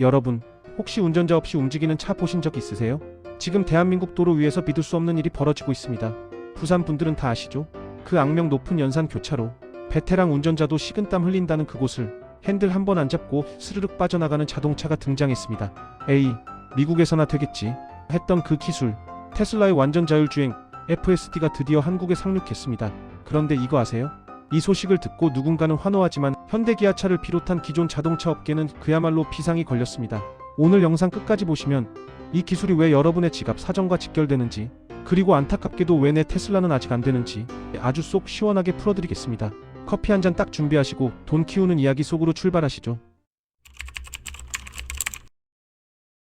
여러분, 혹시 운전자 없이 움직이는 차 보신 적 있으세요? 지금 대한민국 도로 위에서 믿을 수 없는 일이 벌어지고 있습니다. 부산 분들은 다 아시죠? 그 악명 높은 연산 교차로 베테랑 운전자도 식은땀 흘린다는 그곳을 핸들 한 번 안 잡고 스르륵 빠져나가는 자동차가 등장했습니다. 에이, 미국에서나 되겠지. 했던 그 기술, 테슬라의 완전 자율주행 FSD가 드디어 한국에 상륙했습니다. 그런데 이거 아세요? 이 소식을 듣고 누군가는 환호하지만 현대기아차를 비롯한 기존 자동차 업계는 그야말로 비상이 걸렸습니다. 오늘 영상 끝까지 보시면 이 기술이 왜 여러분의 지갑 사정과 직결되는지 그리고 안타깝게도 왜 내 테슬라는 아직 안 되는지 아주 쏙 시원하게 풀어드리겠습니다. 커피 한 잔 딱 준비하시고 돈 키우는 이야기 속으로 출발하시죠.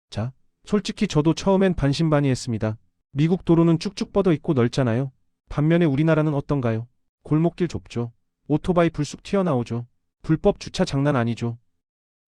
자, 솔직히 저도 처음엔 반신반의했습니다. 미국 도로는 쭉쭉 뻗어 있고 넓잖아요. 반면에 우리나라는 어떤가요? 골목길 좁죠. 오토바이 불쑥 튀어나오죠. 불법 주차 장난 아니죠.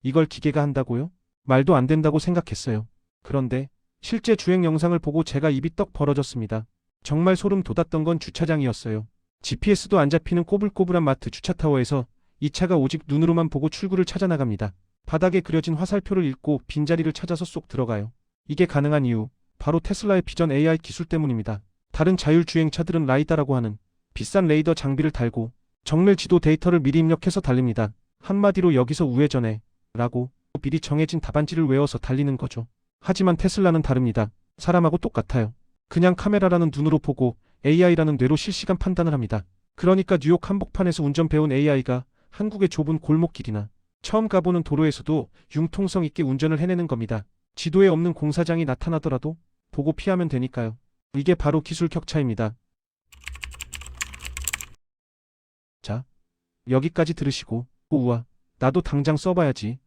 이걸 기계가 한다고요? 말도 안 된다고 생각했어요. 그런데 실제 주행 영상을 보고 제가 입이 떡 벌어졌습니다. 정말 소름 돋았던 건 주차장이었어요. GPS도 안 잡히는 꼬불꼬불한 마트 주차타워에서 이 차가 오직 눈으로만 보고 출구를 찾아 나갑니다. 바닥에 그려진 화살표를 읽고 빈자리를 찾아서 쏙 들어가요. 이게 가능한 이유, 바로 테슬라의 비전 AI 기술 때문입니다. 다른 자율주행차들은 라이다라고 하는 비싼 레이더 장비를 달고 정밀 지도 데이터를 미리 입력해서 달립니다. 한마디로 여기서 우회전해 라고 미리 정해진 답안지를 외워서 달리는 거죠. 하지만 테슬라는 다릅니다. 사람하고 똑같아요. 그냥 카메라라는 눈으로 보고 AI라는 뇌로 실시간 판단을 합니다. 그러니까 뉴욕 한복판에서 운전 배운 AI가 한국의 좁은 골목길이나 처음 가보는 도로에서도 융통성 있게 운전을 해내는 겁니다. 지도에 없는 공사장이 나타나더라도 보고 피하면 되니까요. 이게 바로 기술 격차입니다. 자, 여기까지 들으시고, 우와, 나도 당장 써봐야지.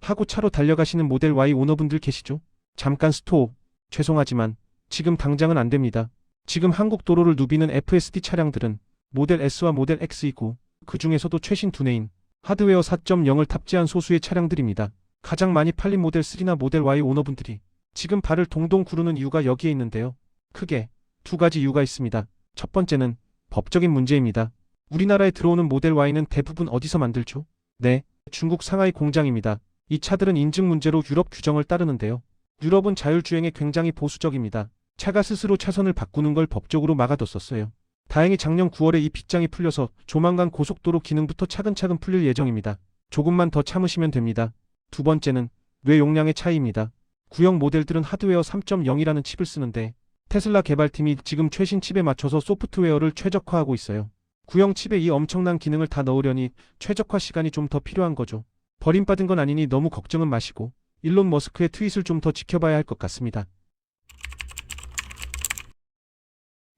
하고 차로 달려가시는 모델 Y 오너분들 계시죠? 잠깐 스톱. 죄송하지만 지금 당장은 안 됩니다. 지금 한국 도로를 누비는 FSD 차량들은 모델 S와 모델 X이고 그 중에서도 최신 두뇌인 하드웨어 4.0을 탑재한 소수의 차량들입니다. 가장 많이 팔린 모델 3나 모델 Y 오너분들이 지금 발을 동동 구르는 이유가 여기에 있는데요. 크게 두 가지 이유가 있습니다. 첫 번째는 법적인 문제입니다. 우리나라에 들어오는 모델 Y는 대부분 어디서 만들죠? 네, 중국 상하이 공장입니다. 이 차들은 인증 문제로 유럽 규정을 따르는데요. 유럽은 자율주행에 굉장히 보수적입니다. 차가 스스로 차선을 바꾸는 걸 법적으로 막아뒀었어요. 다행히 작년 9월에 이 빗장이 풀려서 조만간 고속도로 기능부터 차근차근 풀릴 예정입니다. 조금만 더 참으시면 됩니다. 두 번째는 뇌 용량의 차이입니다. 구형 모델들은 하드웨어 3.0이라는 칩을 쓰는데 테슬라 개발팀이 지금 최신 칩에 맞춰서 소프트웨어를 최적화하고 있어요. 구형 칩에 이 엄청난 기능을 다 넣으려니 최적화 시간이 좀 더 필요한 거죠. 버림받은 건 아니니 너무 걱정은 마시고 일론 머스크의 트윗을 좀 더 지켜봐야 할 것 같습니다.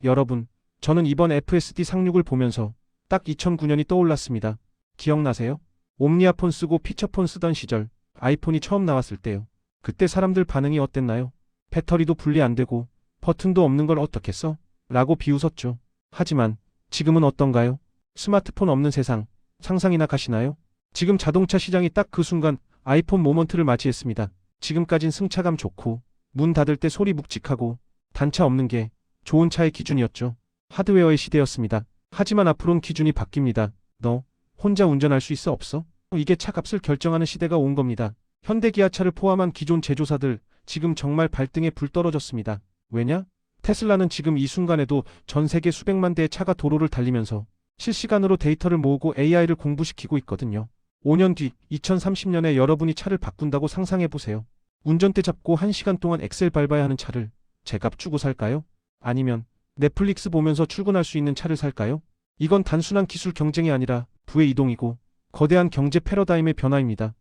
여러분, 저는 이번 FSD 상륙을 보면서 딱 2009년이 떠올랐습니다. 기억나세요? 옴니아폰 쓰고 피처폰 쓰던 시절, 아이폰이 처음 나왔을 때요. 그때 사람들 반응이 어땠나요? 배터리도 분리 안 되고 버튼도 없는 걸 어떻게 써? 라고 비웃었죠. 하지만 지금은 어떤가요? 스마트폰 없는 세상, 상상이나 가시나요? 지금 자동차 시장이 딱 그 순간 아이폰 모먼트를 맞이했습니다. 지금까진 승차감 좋고 문 닫을 때 소리 묵직하고 단차 없는 게 좋은 차의 기준이었죠. 하드웨어의 시대였습니다. 하지만 앞으로는 기준이 바뀝니다. 너 혼자 운전할 수 있어 없어? 이게 차 값을 결정하는 시대가 온 겁니다. 현대기아차를 포함한 기존 제조사들 지금 정말 발등에 불 떨어졌습니다. 왜냐? 테슬라는 지금 이 순간에도 전 세계 수백만 대의 차가 도로를 달리면서 실시간으로 데이터를 모으고 AI를 공부시키고 있거든요. 5년 뒤 2030년에 여러분이 차를 바꾼다고 상상해 보세요. 운전대 잡고 1시간 동안 엑셀 밟아야 하는 차를 제값 주고 살까요? 아니면 넷플릭스 보면서 출근할 수 있는 차를 살까요? 이건 단순한 기술 경쟁이 아니라 부의 이동이고 거대한 경제 패러다임의 변화입니다.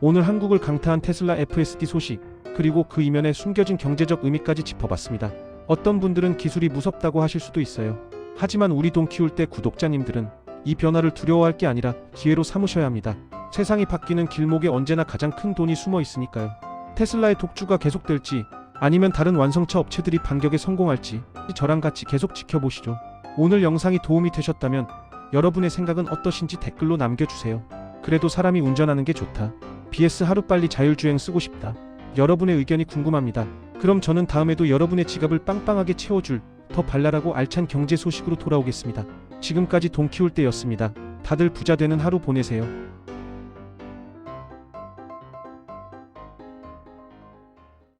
오늘 한국을 강타한 테슬라 FSD 소식, 그리고 그 이면에 숨겨진 경제적 의미까지 짚어봤습니다. 어떤 분들은 기술이 무섭다고 하실 수도 있어요. 하지만 우리 돈 키울 때 구독자님들은 이 변화를 두려워할 게 아니라 기회로 삼으셔야 합니다. 세상이 바뀌는 길목에 언제나 가장 큰 돈이 숨어 있으니까요. 테슬라의 독주가 계속될지 아니면 다른 완성차 업체들이 반격에 성공할지 저랑 같이 계속 지켜보시죠. 오늘 영상이 도움이 되셨다면 여러분의 생각은 어떠신지 댓글로 남겨주세요. 그래도 사람이 운전하는 게 좋다. BS 하루빨리 자율주행 쓰고 싶다. 여러분의 의견이 궁금합니다. 그럼 저는 다음에도 여러분의 지갑을 빵빵하게 채워줄 더 발랄하고 알찬 경제 소식으로 돌아오겠습니다. 지금까지 돈 키울 때였습니다. 다들 부자 되는 하루 보내세요.